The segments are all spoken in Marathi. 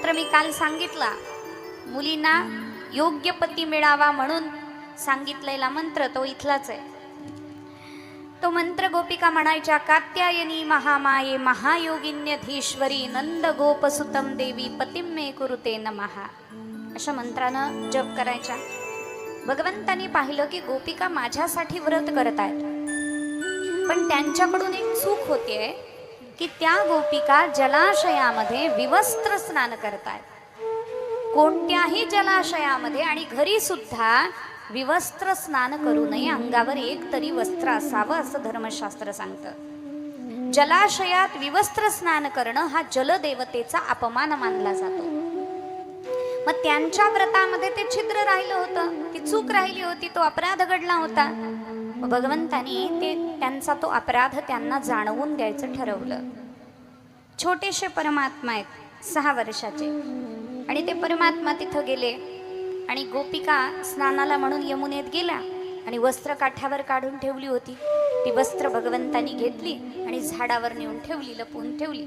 मंत्र मी काल सांगितला. मुलींना योग्य पती मिळावा म्हणून सांगितलेला मंत्र तो इथलाच आहे. तो मंत्र गोपिका म्हणायच्या कात्यायनी महामाये महायोगिन्यधीश्वरी नंद गोपसुतम देवी पतिम मे कुरुते नमहा अशा मंत्रानं जप करायच्या. भगवंतांनी पाहिलं की गोपिका माझ्यासाठी व्रत करत आहेत पण त्यांच्याकडून एक चूक होतीये. की त्या गोपिका जलाशयामध्ये विवस्त्र स्नान करतायत. कोणत्याही जलाशयामध्ये आणि घरी सुद्धा विवस्त्र स्नान करू नये अंगावर एक तरी वस्त्र असावं असं धर्मशास्त्र सांगतं. जलाशयात विवस्त्र स्नान करणं हा जलदेवतेचा अपमान मानला जातो. मग त्यांच्या व्रतामध्ये ते छिद्र राहिलं होतं ती चूक राहिली होती तो अपराध घडला होता. भगवंतानी ते त्यांचा तो अपराध त्यांना जाणवून द्यायचं ठरवलं. छोटेसे परमात्मा आहेत सहा वर्षाचे. आणि ते परमात्मा तिथं गेले आणि गोपिका स्नानाला म्हणून यमुनेत गेल्या आणि वस्त्र काठ्यावर काढून ठेवली होती. ती वस्त्र भगवंतानी घेतली आणि झाडावर नेऊन ठेवली लपवून ठेवली.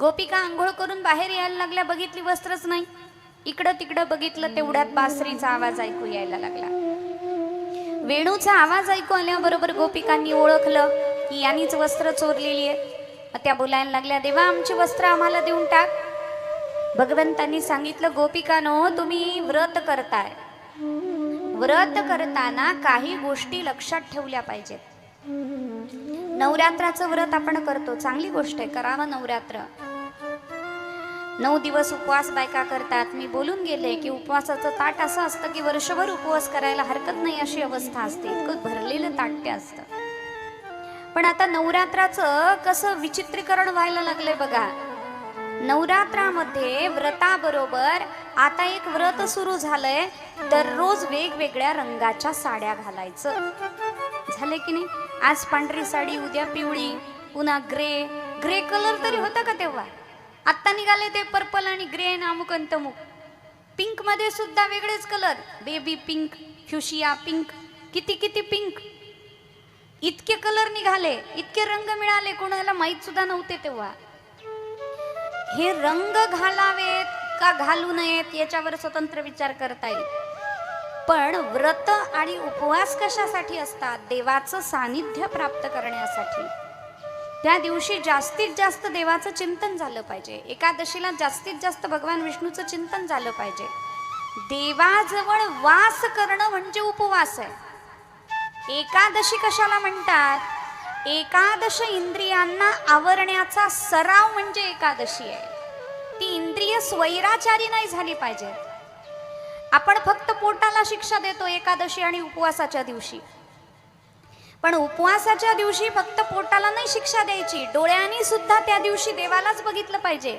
गोपिका आंघोळ करून बाहेर यायला लागल्या बघितली वस्त्रच नाही. इकडं तिकडं बघितलं तेवढ्यात बासरीचा आवाज ऐकू यायला लागला. वेणूचा आवाज ऐकू आल्याबरोबर गोपिकांनी ओळखलं की यांनीच वस्त्र चोरलेली आहे. मग त्या बोलायला लागल्या देवा आमची वस्त्र आम्हाला देऊन टाक. भगवंतांनी सांगितलं गोपिकानो तुम्ही व्रत करताय. व्रत करताना काही गोष्टी लक्षात ठेवल्या पाहिजेत. नवरात्राचं व्रत आपण करतो. चांगली गोष्ट आहे करावं नवरात्र. नऊ दिवस उपवास बायका करतात. मी बोलून गेले की उपवासाचं ताट असं असतं की वर्षभर उपवास करायला हरकत नाही अशी अवस्था असते. इतकं भरलेलं ताट ते असतं. पण आता नवरात्राचं कसं विचित्रीकरण व्हायला लागलंय बघा. नवरात्रामध्ये व्रताबरोबर आता एक व्रत सुरू झालंय. दररोज वेगवेगळ्या रंगाच्या साड्या घालायचं. झाले की नाही? आज पांढरी साडी उद्या पिवळी पुन्हा ग्रे. ग्रे कलर तरी होता का तेव्हा? आत्ता निघाले ते पर्पल आणि ग्रे नामुक आणि तमुक. पिंकमध्ये सुद्धा वेगळेच colour baby pink fuchsia pink किती किती पिंक इतके कलर निघाले इतके रंग मिळाले कोणाला माहीत सुद्धा नव्हते तेव्हा. हे रंग घालावेत का घालू नयेत याच्यावर स्वतंत्र विचार करता येईल. पण व्रत आणि उपवास कशासाठी असतात? देवाचं सानिध्य प्राप्त करण्यासाठी. त्या दिवशी जास्तीत जास्त देवाचं चिंतन झालं पाहिजे. एकादशीला जास्तीत जास्त भगवान विष्णूचं चिंतन झालं पाहिजे. देवाजवळ वास करणं म्हणजे उपवास आहे. एकादशी कशाला म्हणतात? एकादश इंद्रियांना आवरण्याचा सराव म्हणजे एकादशी आहे. ती इंद्रिय स्वैराचारी नाही झाली पाहिजे आपण फक्त पोटाला शिक्षा देतो एकादशी आणि उपवासाच्या दिवशी. पण उपवासाच्या दिवशी फक्त पोटाला नाही शिक्षा द्यायची. डोळ्यांनी सुद्धा त्या दिवशी देवालाच बघितलं पाहिजे.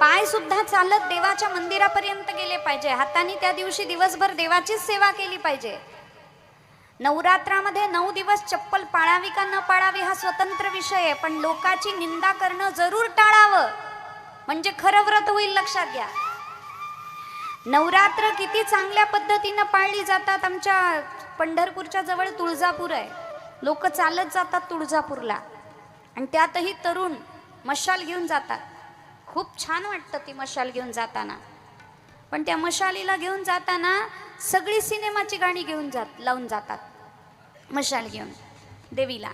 पाय सुद्धा चालत देवाच्या मंदिरापर्यंत गेले पाहिजे. हाताने त्या दिवशी दिवसभर देवाचीच सेवा केली पाहिजे. नवरात्रामध्ये नऊ दिवस चप्पल पाळावी का न पाळावी हा स्वतंत्र विषय आहे पण लोकाची निंदा करणं जरूर टाळावं. म्हणजे खरं व्रत होईल लक्षात घ्या. नवरात्र किती चांगल्या पद्धतीनं पाळली जातात आमच्या पंढरपूरच्या जवळ तुळजापूर आहे. लोक चालत जातात तुळजापूरला. आणि त्यातही तरुण मशाल घेऊन जातात. खूप छान वाटतं ती मशाल घेऊन जाताना. पण त्या मशालीला घेऊन जाताना सगळी सिनेमाची गाणी घेऊन जात लावून जातात. मशाल घेऊन देवीला.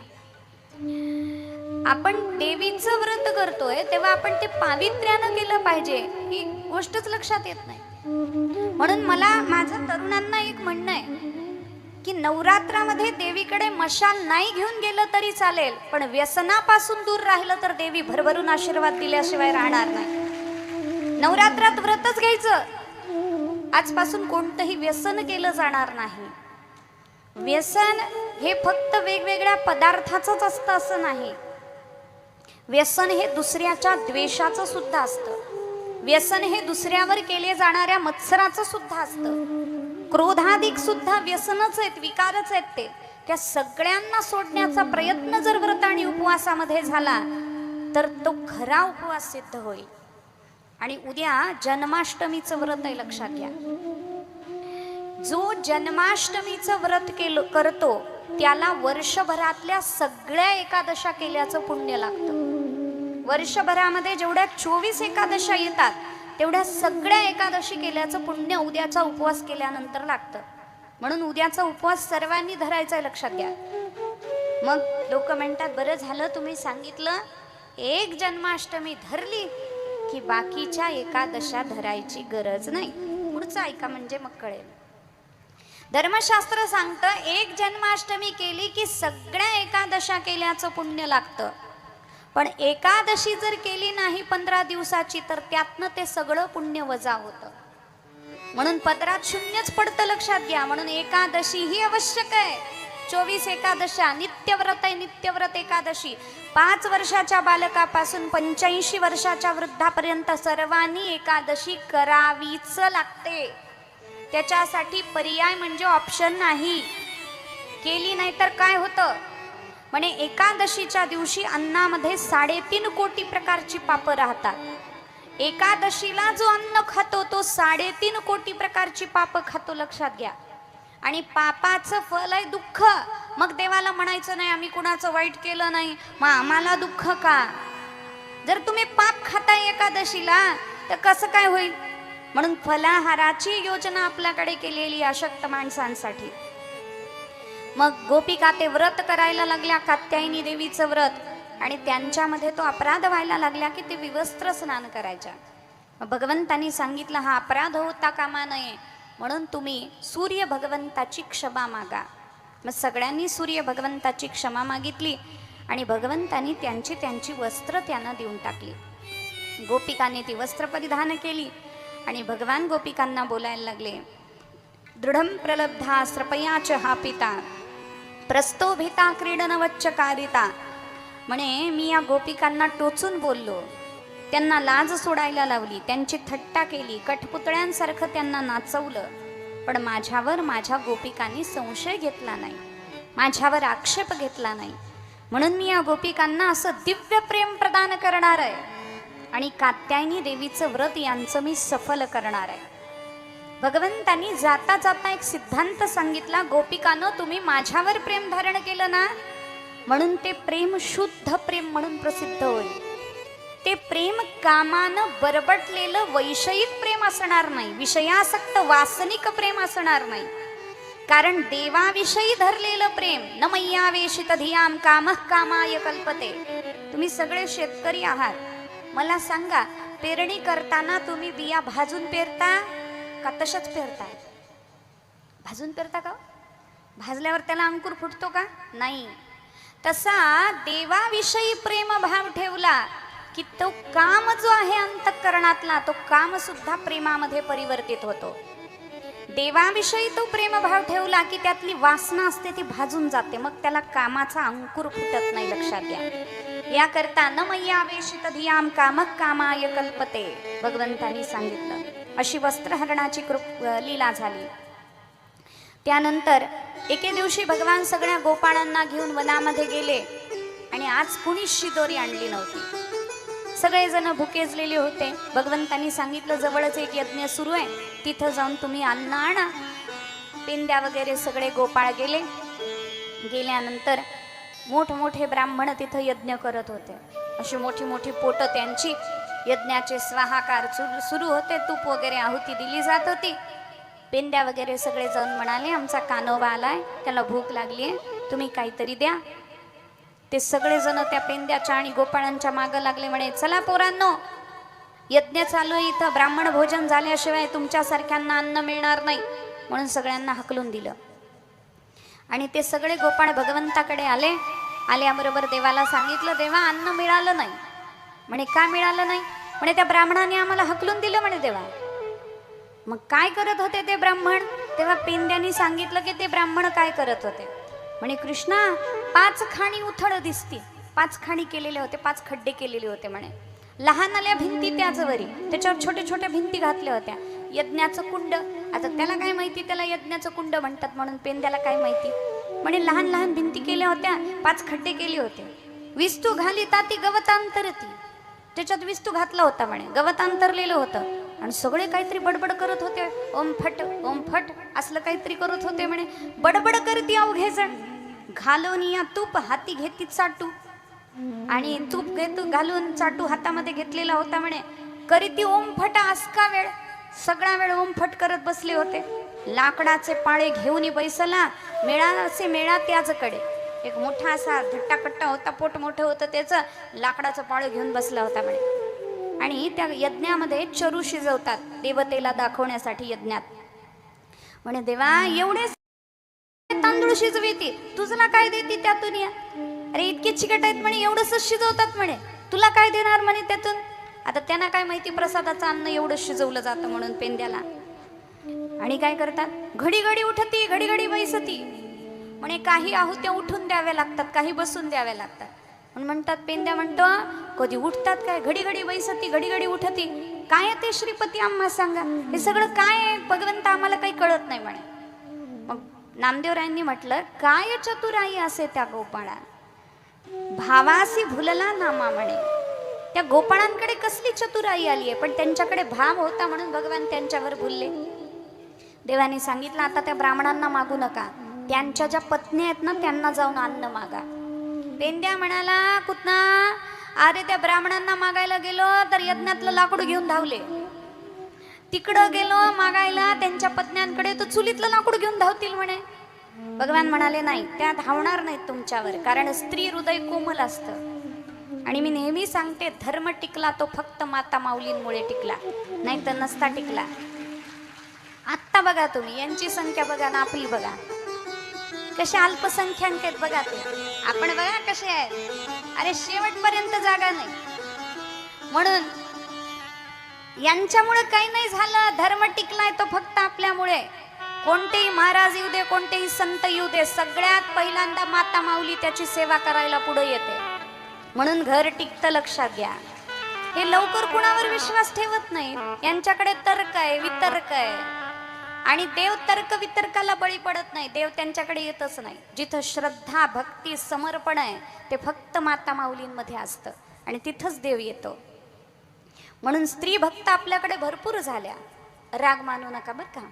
आपण देवीचं व्रत करतोय तेव्हा आपण ते पावित्र्यानं केलं पाहिजे ही गोष्टच लक्षात येत नाही. म्हणून मला माझं तरुणांना एक म्हणणं आहे. की नवरात्रामध्ये देवीकडे मशाल नाही घेऊन गेलं तरी चालेल पण व्यसनापासून दूर राहिलं तर देवी भरभरून आशीर्वाद दिल्याशिवाय राहणार नाही. नवरात्रात व्रतच घ्यायचं. आजपासून कोणतंही व्यसन केलं जाणार नाही. व्यसन हे फक्त वेगवेगळ्या पदार्थाचंच असतं असं नाही. व्यसन हे दुसऱ्याच्या द्वेषाचं सुद्धा असतं. व्यसन हे दुसऱ्यावर केले जाणाऱ्या मत्सराचं सुद्धा असतं. क्रोधाधिक सुद्धा व्यसनच आहेत विकारच आहेत ते. त्या सगळ्यांना सोडण्याचा प्रयत्न जर व्रत आणि उपवासामध्ये झाला तर तो खरा उपवास सिद्ध होईल. आणि उद्या जन्माष्टमीचं व्रत आहे लक्षात घ्या. जो जन्माष्टमीचं व्रत केलं करतो त्याला वर्षभरातल्या सगळ्या एकादशा केल्याचं पुण्य लागतं. वर्षभरामध्ये जेवढ्या चोवीस एकादशा येतात तेवढ्या सगळ्या एकादशी केल्याचं पुण्य उद्याचा उपवास केल्यानंतर लागतं. म्हणून उद्याचा उपवास सर्वांनी धरायचा लक्षात घ्या. मग लोक म्हणतात बरं झालं तुम्ही सांगितलं एक जन्माष्टमी धरली की बाकीच्या एकादशा धरायची गरज नाही. पुढचं ऐका म्हणजे मग कळेल. धर्मशास्त्र सांगतं एक जन्माष्टमी केली की सगळ्या एकादशा केल्याचं पुण्य लागतं. पण एकादशी जर केली नाही पंधरा दिवसाची तर त्यातनं ते सगळं पुण्य वजा होतं. म्हणून पदरात शून्यच पडतं लक्षात घ्या. म्हणून एकादशी ही आवश्यक आहे. चोवीस एकादशा नित्यव्रत आहे नित्यव्रत एकादशी. पाच वर्षाच्या बालकापासून पंच्याऐंशी वर्षाच्या वृद्धापर्यंत सर्वांनी एकादशी करावीच लागते. त्याच्यासाठी पर्याय म्हणजे ऑप्शन नाही. केली नाही तर काय होतं? म्हणे एकादशीच्या दिवशी अन्नामध्ये साडेतीन कोटी प्रकारची पापं राहतात. एकादशीला जो अन्न खातो तो साडेतीन कोटी प्रकारची पापं खातो लक्षात घ्या. आणि पापाचं फल आहे दुःख. मग देवाला म्हणायचं नाही आम्ही कुणाचं वाईट केलं नाही. मग आम्हाला दुःख का? जर तुम्ही पाप खाताय एकादशीला तर कसं काय होईल? म्हणून फलाहाराची योजना आपल्याकडे केलेली अशक्त माणसांसाठी. मग गोपिका ते व्रत करायला लागल्या कात्यायनी देवीचं व्रत. आणि त्यांच्यामध्ये तो अपराध व्हायला लागला की ते विवस्त्र स्नान करायच्या. मग भगवंतांनी सांगितलं हा अपराध होता कामा नये. म्हणून तुम्ही सूर्य भगवंताची क्षमा मागा. मग सगळ्यांनी सूर्य भगवंताची क्षमा मागितली आणि भगवंतांनी त्यांची त्यांची वस्त्र त्यांना देऊन टाकली. गोपिकाने ती वस्त्र परिधान केली आणि भगवान गोपिकांना बोलायला लागले दृढं प्रलब्धा श्रपयाच हा पिता. प्रस्तोभिता क्रीडनवच्चकारिता. म्हणे मी या गोपिकांना टोचून बोललो. त्यांना लाज सोडायला लावली त्यांची थट्टा केली कठपुतळ्यांसारखं त्यांना नाचवलं. पण माझ्यावर माझ्या गोपिकांनी संशय घेतला नाही. माझ्यावर आक्षेप घेतला नाही. म्हणून मी या गोपिकांना असं दिव्य प्रेम प्रदान करणार आहे. आणि कात्यायनी देवीचं व्रत यांचं मी सफल करणार आहे. भगवंतांनी जाता जाता एक सिद्धांत सांगितला गोपिकानं तुम्ही माझ्यावर प्रेम धारण केलं ना म्हणून ते प्रेम शुद्ध प्रेम म्हणून प्रसिद्ध होईल. ते प्रेम कामानं बरबटलेलं वैषयिक प्रेम असणार नाही विषयासक्त वासनिक प्रेम असणार नाही. कारण देवाविषयी धरलेलं प्रेम न मैयावेशित धियाम कामः कामाय कल्पते. तुम्ही सगळे शेतकरी आहात. मला सांगा पेरणी करताना तुम्ही बिया भाजून पेरता? का तशाच पेरताय? भाजून पेरता का हो? भाजल्यावर त्याला अंकुर फुटतो का? नाही. तसा देवाविषयी प्रेमभाव ठेवला की तो काम जो आहे अंतःकरणातला तो काम सुद्धा प्रेमामध्ये परिवर्तित होतो. देवाविषयी तो प्रेमभाव ठेवला की त्यातली वासना असते ती भाजून जाते. मग त्याला कामाचा अंकुर फुटत नाही लक्षात घ्या. याकरता न मैयावेशित धियाम कामक कामाय कल्पते. भगवंतांनी सांगितलं. अशी वस्त्रहरणाची कृप लीला झाली. त्यानंतर एके दिवशी भगवान सगळ्या गोपाळांना घेऊन वनामध्ये गेले आणि आज कुणीच शिदोरी आणली नव्हती. सगळेजण भुकेजलेले होते. भगवंतांनी सांगितलं जवळच एक यज्ञ सुरू आहे. तिथं जाऊन तुम्ही अन्न आणा. पेंद्या वगैरे सगळे गोपाळ गेले. गेल्यानंतर मोठमोठे ब्राह्मण तिथं यज्ञ करत होते. अशी मोठी मोठी पोटं त्यांची यज्ञाचे स्वाहाकार सुरू सुरू होते. तूप वगैरे आहुती दिली जात होती. पेंड्या वगैरे सगळे जाऊन म्हणाले आमचा कानोबा आलाय. त्याला भूक लागली आहे. तुम्ही काहीतरी द्या. ते सगळेजण त्या पेंद्याच्या आणि गोपाळांच्या मागं लागले म्हणे चला पोरांनो यज्ञ चालू आहे इथं. ब्राह्मण भोजन झाल्याशिवाय तुमच्यासारख्यांना अन्न मिळणार नाही. म्हणून सगळ्यांना हकलून दिलं. आणि ते सगळे गोपाळ भगवंताकडे आले. आल्याबरोबर देवाला सांगितलं देवा अन्न मिळालं नाही. म्हणे का मिळालं नाही? म्हणे त्या ब्राह्मणाने आम्हाला हकलून दिलं म्हणे देवा. मग काय करत होते ते ब्राह्मण? तेव्हा पेंद्यांनी सांगितलं की ते ब्राह्मण काय करत होते? म्हणे कृष्णा पाच खाणी उथळ दिसती. पाच खाणी केलेले होते पाच खड्डे केलेले होते म्हणे. लहान आल्या भिंती त्याचवरी त्याच्यावर छोट्या छोट्या भिंती घातल्या होत्या. यज्ञाचं कुंड. आता त्याला काय माहिती? त्याला यज्ञाचं कुंड म्हणतात म्हणून पेंद्याला काय माहिती? म्हणे लहान लहान भिंती केल्या होत्या. पाच खड्डे केले होते. विस्तू घाली ताती गवतांतरती. त्याच्यात विस्तू घातला होता म्हणे. गवत अंतरलेलं होतं. आणि सगळे काहीतरी बडबड करत होते. ओम फट ओम फट असलं काहीतरी करत होते म्हणे. बडबड करती अवघे जण घालून या तूप हाती घेती चाटू. आणि तूप घेतो घालून चाटू हातामध्ये घेतलेला होता म्हणे. करीती ओम ओमफटा आसका वेळ. सगळा वेळ ओमफट करत बसले होते. लाकडाचे पाळे घेऊन बैसला. मेळा असे मेळा त्याचकडे एक मोठा असा धट्टाकट्टा होता पोट मोठं होतं त्याचं लाकडाचं पाळं घेऊन बसला होता म्हणे. आणि त्या यज्ञामध्ये चरू शिजवतात देवतेला दाखवण्यासाठी यज्ञात. म्हणे देवा एवढे तांदूळ शिजविती तुझला काय देते त्यातून या? अरे इतके चिकट आहेत म्हणे एवढंच शिजवतात म्हणे. तुला काय देणार म्हणे त्यातून? आता त्यांना काय माहिती प्रसादाचं अन्न एवढं शिजवलं जातं म्हणून पेंद्याला. आणि काय करतात? घडी घडी उठती घडी घडी बैसती. म्हणे काही आहुत्या उठून द्याव्या लागतात काही बसून द्याव्या लागतात. म्हणून म्हणतात पेंद्या म्हणतो कधी उठतात काय? घडी घडी बैसती घडी घडी उठती. काय आहे ते श्रीपती आम्हा सांगा? हे सगळं काय आहे? भगवंत आम्हाला काही कळत नाही म्हणे. मग नामदेवरायांनी म्हटलं काय चतुराई असे त्या गोपाळा भावासी भुलला नामा म्हणे. त्या गोपाळांकडे कसली चतुराई आली आहे पण त्यांच्याकडे भाव होता म्हणून भगवान त्यांच्यावर भुलले. देवाने सांगितलं आता त्या ब्राह्मणांना मागू नका. त्यांच्या ज्या पत्नी आहेत ना त्यांना जाऊन अन्न मागा. पेंद्या म्हणाला कुतना अरे त्या ब्राह्मणांना मागायला गेलो तर यज्ञातलं लाकूड घेऊन धावले. तिकडं गेलो मागायला त्यांच्या पत्न्यांकडे तर चुलीतलं लाकूड घेऊन धावतील म्हणे. भगवान म्हणाले नाही त्या धावणार नाहीत तुमच्यावर कारण स्त्री हृदय कोमल असतं. आणि मी नेहमी सांगते धर्म टिकला तो फक्त माता माऊलींमुळे टिकला नाही तर नसता टिकला. आत्ता बघा तुम्ही यांची संख्या बघा ना आपली बघा. कसे अल्पसंख्याक आहेत बघा ते. आपण बघा कसे आहेत. अरे शेवटपर्यंत जागा नाही. म्हणून यांच्यामुळे काही नाही झालं. धर्म टिकलाय तो फक्त आपल्यामुळे. कोणतेही महाराज येऊ दे कोणतेही संत येऊ दे सगळ्यात पहिल्यांदा माता माऊली त्याची सेवा करायला पुढे येते. म्हणून घर टिकतं लक्षात घ्या. हे लवकर कुणावर विश्वास ठेवत नाही. यांच्याकडे तर्क आहे वितर्क आहे. आणि देव तर्क वितर्काला बळी पडत नाही. देव त्यांच्याकडे येतच नाही. जिथं श्रद्धा भक्ती समर्पण आहे ते फक्त माता माऊलींमध्ये असतं. आणि तिथंच देव येतो. म्हणून स्त्री भक्त आपल्याकडे भरपूर झाल्या. राग मानू नका बरं का?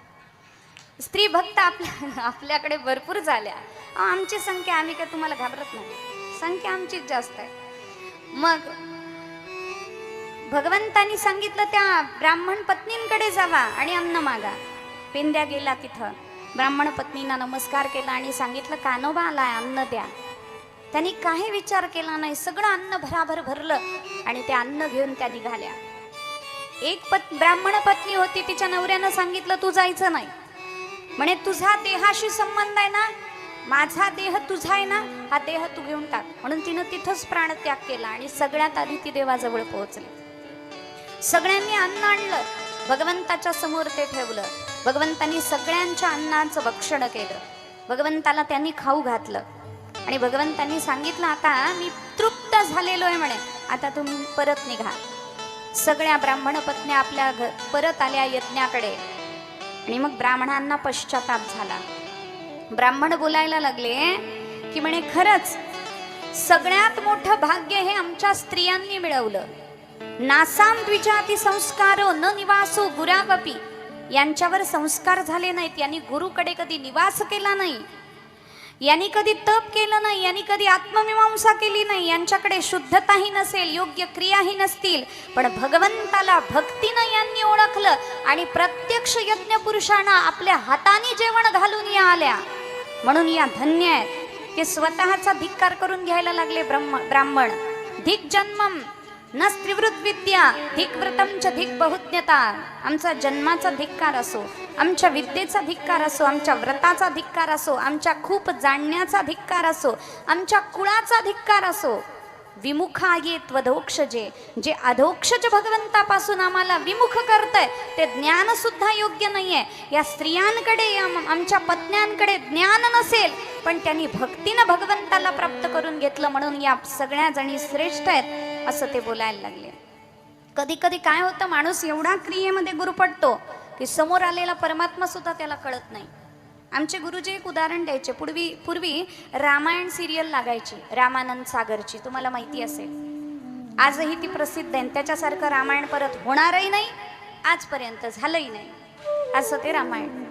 स्त्री भक्त आपल्या आपल्याकडे भरपूर झाल्या. अहो, आमची संख्या आम्ही काय तुम्हाला घाबरत नाही. संख्या आमचीच जास्त आहे. मग भगवंतानी सांगितलं त्या ब्राह्मण पत्नींकडे जावा आणि अन्न मागा. पेंद्या गेला तिथं. ब्राह्मण पत्नींना नमस्कार केला आणि सांगितलं कानोबा आलाय अन्न द्या. त्यांनी काही विचार केला नाही सगळं अन्न भराभर भरलं आणि ते अन्न घेऊन त्या निघाल्या. एक पत ब्राह्मण पत्नी होती तिच्या नवऱ्यानं सांगितलं तू जायचं नाही. म्हणे तुझा देहाशी संबंध आहे ना? माझा देह तुझा आहे ना? हा देह तू घेऊन टाक. म्हणून तिनं तिथंच प्राणत्याग केला आणि सगळ्यात आधी ती देवाजवळ पोहोचली. सगळ्यांनी अन्न आणलं भगवंताच्या समोर ते ठेवलं. भगवंतांनी सगळ्यांच्या अन्नाचं भक्षण केलं. भगवंताला त्यांनी खाऊ घातलं. आणि भगवंतांनी सांगितलं आता मी तृप्त झालेलो आहे म्हणे. आता तुम्ही परत निघा. सगळ्या ब्राह्मण पत्न्या आपल्या घ परत आल्या यज्ञाकडे. आणि मग ब्राह्मणांना पश्चाताप झाला. ब्राह्मण बोलायला लागले की म्हणे खरंच सगळ्यात मोठं भाग्य हे आमच्या स्त्रियांनी मिळवलं. नासाम द्विजाती संस्कारो न निवासो गुरावपी. यांच्यावर संस्कार झाले नाहीत. यांनी गुरुकडे कधी निवास केला नाही. यांनी कधी तप केलं नाही. यांनी कधी आत्ममीमांसा केली नाही. यांच्याकडे शुद्धताही नसेल योग्य क्रियाही नसतील. पण भगवंताला भक्तीनं यांनी ओळखलं आणि प्रत्यक्ष यज्ञ पुरुषांना आपल्या हाताने जेवण घालून या आल्या. म्हणून या धन्य आहेत. ते स्वतःचा धिक्कार करून घ्यायला लागले ब्रह्म ब्राह्मण. धिक जन्मम. न स्त्रीवृत विद्या धिकव्रतम च धिक बहुज्ञता. आमचा जन्माचा धिक्कार असो आमच्या विद्येचा धिक्कार असो आमच्या व्रताचा धिक्कार असो आमच्या खूप जाणण्याचा धिक्कार असो आमच्या कुळाचा धिक्कार असो. विमुखा ये त्वधोक्षजे जे अधोक्षज भगवंतापासून आम्हाला विमुख करतंय ते ज्ञानसुद्धा योग्य नाही आहे या स्त्रियांकडे या आमच्या पत्न्यांकडे ज्ञान नसेल पण त्यांनी भक्तीनं भगवंताला प्राप्त करून घेतलं म्हणून या सगळ्या जणी श्रेष्ठ आहेत. असं ते बोलायला लागले. कधी कधी काय होतं माणूस एवढा क्रियेमध्ये गुरपटतो की समोर आलेला परमात्मा सुद्धा त्याला कळत नाही. आमचे गुरुजी एक उदाहरण द्यायचे. पूर्वी पूर्वी रामायण सिरियल लागायची रामानंद सागरची. तुम्हाला माहिती असेल. आजही ती प्रसिद्ध आहे आणि त्याच्यासारखं रामायण परत होणारही नाही आजपर्यंत झालंही नाही. असं ते रामायण.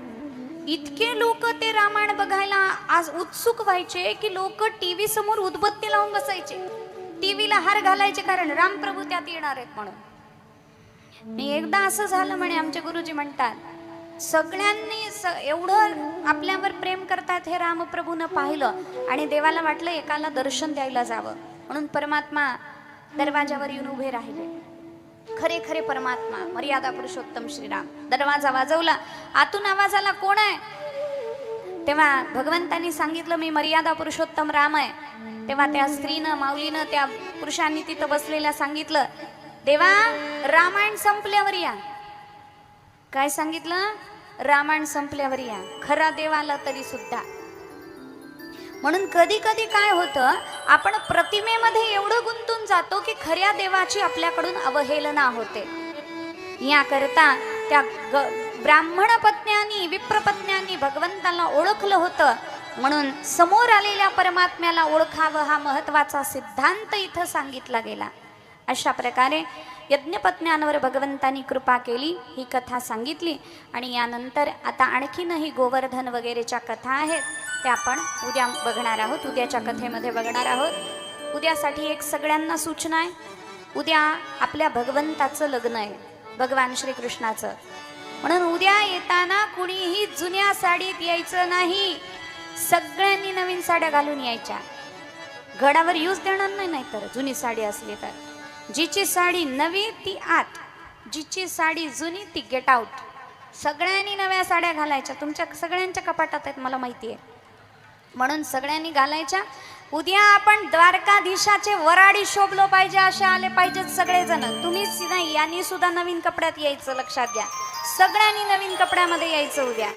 इतके लोक ते रामायण बघायला आज उत्सुक व्हायचे की लोक टी व्ही समोर उदबत्ती लावून बसायचे. टीव्हीला हार घालायचे कारण रामप्रभू त्यात येणार आहेत म्हणून. मी एकदा असं झालं म्हणे आमचे गुरुजी म्हणतात सगळ्यांनी स एवढं आपल्यावर प्रेम करतात हे रामप्रभूनं पाहिलं आणि देवाला वाटलं एकाला दर्शन द्यायला जावं. म्हणून परमात्मा दरवाजावर येऊन उभे राहिले. खरे खरे परमात्मा मर्यादा पुरुषोत्तम श्रीराम. दरवाजा वाजवला. आतून आवाजाला कोण आहे? तेव्हा भगवंतांनी सांगितलं मी मर्यादा पुरुषोत्तम राम आहे. तेव्हा त्या स्त्रीनं माऊलीनं त्या पुरुषांनी तिथं बसलेल्या सांगितलं देवा रामायण संपल्यावर या. काय सांगितलं? रामायण संपल्यावर या. खरा देव आला तरी सुद्धा. म्हणून कधी कधी काय होतं आपण प्रतिमेमध्ये एवढं गुंतून जातो की खऱ्या देवाची आपल्याकडून अवहेलना होते. याकरता त्या ब्राह्मण पत्न्यांनी विप्रपत्न्यांनी भगवंताला ओळखलं होतं. म्हणून समोर आलेल्या परमात्म्याला ओळखावं हा महत्त्वाचा सिद्धांत इथं सांगितला गेला. अशा प्रकारे यज्ञपत्न्यांवर भगवंतांनी कृपा केली ही कथा सांगितली आणि यानंतर आता आणखीनही गोवर्धन वगैरेच्या कथा आहेत त्या आपण उद्या बघणार आहोत उद्याच्या कथेमध्ये बघणार आहोत. उद्यासाठी एक सगळ्यांना सूचना आहे उद्या आपल्या भगवंताचं लग्न आहे भगवान श्रीकृष्णाचं. म्हणून उद्या येताना कुणीही जुन्या साडीत यायचं नाही. सगळ्यांनी नवीन साड्या घालून यायच्या. घडावर यूज देणार नाही नाहीतर जुनी साडी असली तर. जिची साडी नवी ती आत. जिची साडी जुनी ती गेट आउट सगळ्यांनी नव्या साड्या घालायच्या. तुमच्या सगळ्यांच्या कपाटात आहेत मला माहिती आहे. म्हणून सगळ्यांनी घालायच्या. उद्या आपण द्वारकाधीशाचे वराडी शोभलो पाहिजे असे आले पाहिजेत सगळेजण. तुम्हीच नाही यांनी सुद्धा नवीन कपड्यात यायचं लक्षात घ्या. सगळ्यांनी नवीन कपड्यामध्ये यायचं उद्या.